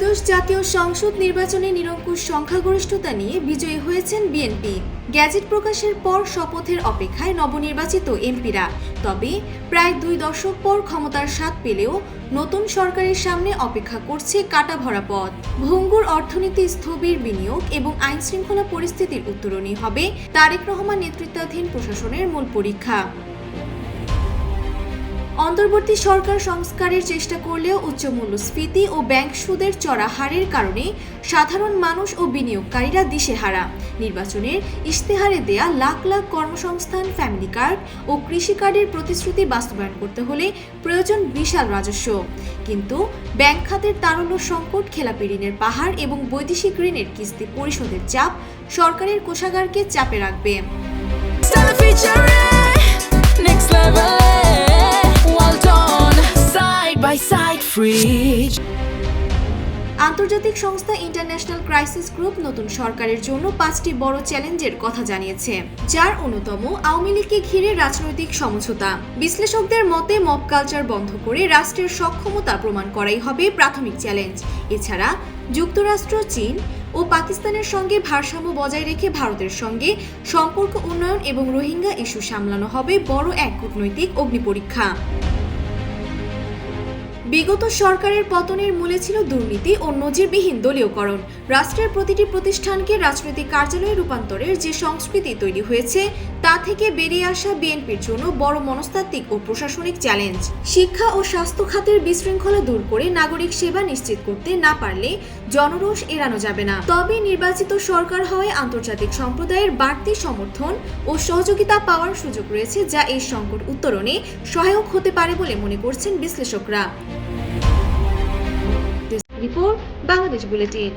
ত্রয়োদশ জাতীয় সংসদ নির্বাচনে নিরঙ্কুশ সংখ্যাগরিষ্ঠতা নিয়ে বিজয়ী হয়েছেন বিএনপি। গ্যাজেট প্রকাশের পর শপথের অপেক্ষায় নবনির্বাচিত এমপিরা। তবে প্রায় দুই দশক পর ক্ষমতার স্বাদ পেলেও নতুন সরকারের সামনে অপেক্ষা করছে কাটা ভরা পথ। ভঙ্গুর অর্থনীতি স্থবির বিনিয়োগ এবং আইনশৃঙ্খলা পরিস্থিতির উত্তরণই হবে তারেক রহমান নেতৃত্বাধীন প্রশাসনের মূল পরীক্ষা। অন্তর্বর্তী সরকার সংস্কারের চেষ্টা করলেও উচ্চ মূল্যস্ফীতি ও ব্যাংক সুদের চড়া হারের কারণে সাধারণ মানুষ ও বিনিয়োগকারীরা দিশেহারা। নির্বাচনের ইশতেহারে দেয়া লাখ লাখ কর্মসংস্থান, ফ্যামিলি কার্ড ও কৃষি কার্ডের প্রতিশ্রুতি বাস্তবায়ন করতে হলে প্রয়োজন বিশাল রাজস্ব। কিন্তু ব্যাংক খাতের তারল্য সংকট, খেলাপি ঋণের পাহাড় এবং বৈদেশিক ঋণের কিস্তি পরিশোধের চাপ সরকারের কোষাগারকে চাপে রাখবে। Free. আন্তর্জাতিক সংস্থা ইন্টারন্যাশনাল ক্রাইসিস গ্রুপ নতুন সরকারের জন্য পাঁচটি বড় চ্যালেঞ্জের কথা জানিয়েছে, যার অন্যতম আওয়ামী লীগকে ঘিরে রাজনৈতিক সমঝোতা। বিশ্লেষকদের মতে, মব কালচার বন্ধ করে রাষ্ট্রের সক্ষমতা প্রমাণ করাই হবে প্রাথমিক চ্যালেঞ্জ। এছাড়া, যুক্তরাষ্ট্র, চীন ও পাকিস্তানের সঙ্গে ভারসাম্য বজায় রেখে ভারতের সঙ্গে সম্পর্ক উন্নয়ন এবং রোহিঙ্গা ইস্যু সামলানো হবে বড় এক কূটনৈতিক অগ্নিপরীক্ষা। বিগত সরকারের পতনের মূলে ছিল দুর্নীতি ও নজিরবিহীন দলীয়করণ। রাষ্ট্রের প্রতিটি প্রতিষ্ঠানকে রাজনৈতিক কার্যালয়ে রূপান্তরের যে সংস্কৃতি তৈরি হয়েছে, তা থেকে বেরিয়ে আসা বিএনপির জন্য বড় মনস্তাত্ত্বিক ও প্রশাসনিক চ্যালেঞ্জ। শিক্ষা ও স্বাস্থ্য খাতের বিশৃঙ্খলা দূর করে নাগরিক সেবা নিশ্চিত করতে না পারলে জনরোষ এড়ানো যাবে না। তবে নির্বাচিত সরকার হওয়ায় আন্তর্জাতিক সম্প্রদায়ের বাড়তি সমর্থন ও সহযোগিতা পাওয়ার সুযোগ রয়েছে যা এই সংকট উত্তরণে সহায়ক হতে পারে বলে মনে করছেন বিশ্লেষকরা। Report Bangladesh bulletin.